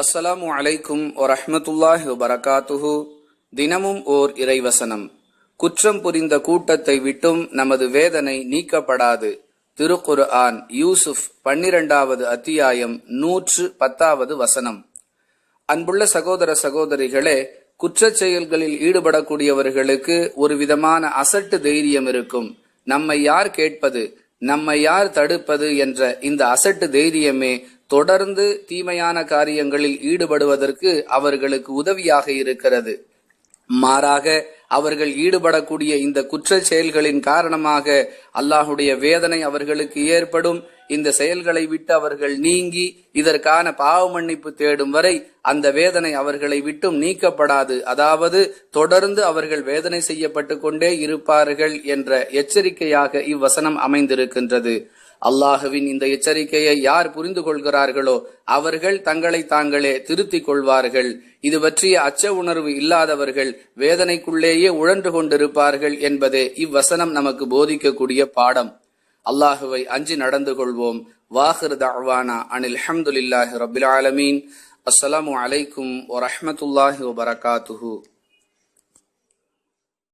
அஸ்ஸலாமு அலைக்கும் வரஹ்மத்துல்லாஹி வபரகாத்துஹு. தினமும் ஓர் இறைவசனம். குற்றம் புரிந்த கூட்டத்தை விட்டும் நமது வேதனை நீக்கப்படாது. திருக்குரு ஆன் யூசுப் பன்னிரண்டாவது அத்தியாயம் நூற்று பத்தாவது வசனம். அன்புள்ள சகோதர சகோதரிகளே குற்ற செயல்களில் ஈடுபடக்கூடியவர்களுக்கு ஒரு விதமான அசட்டு தைரியம் இருக்கும். நம்மை யார் கேட்பது நம்மை யார் தடுப்பது என்ற இந்த அசட்டு தைரியமே தொடர்ந்து தீமையான காரியங்களில் ஈடுபடுவதற்கு அவர்களுக்கு உதவியாக இருக்கிறது. மாறாக அவர்கள் ஈடுபடக்கூடிய இந்த குற்ற செயல்களின் காரணமாக அல்லாஹுடைய வேதனை அவர்களுக்கு ஏற்படும். இந்த செயல்களை விட்டு அவர்கள் நீங்கி இதற்கான பாவ மன்னிப்பு தேடும் வரை அந்த வேதனை அவர்களை விட்டும் நீக்கப்படாது. அதாவது தொடர்ந்து அவர்கள் வேதனை செய்யப்பட்டு கொண்டே இருப்பார்கள் என்ற எச்சரிக்கையாக இவ்வசனம் அமைந்திருக்கின்றது. அல்லாஹுவின் இந்த எச்சரிக்கையை யார் புரிந்து கொள்கிறார்களோ அவர்கள் தங்களை தாங்களே திருத்திக் கொள்வார்கள். இது பற்றிய அச்ச உணர்வு இல்லாதவர்கள் வேதனைக்குள்ளேயே உழன்று கொண்டிருப்பார்கள் என்பதே இவ்வசனம் நமக்கு போதிக்கக்கூடிய பாடம். அல்லாஹுவை அஞ்சி நடந்து கொள்வோம். வாஹிர் தவானா அனில் ஹம்துலில்லாஹி ரபில் ஆலமீன். அஸ்ஸலாமு அலைக்கும் வரஹ்மத்துல்லாஹி வபரகாத்துஹு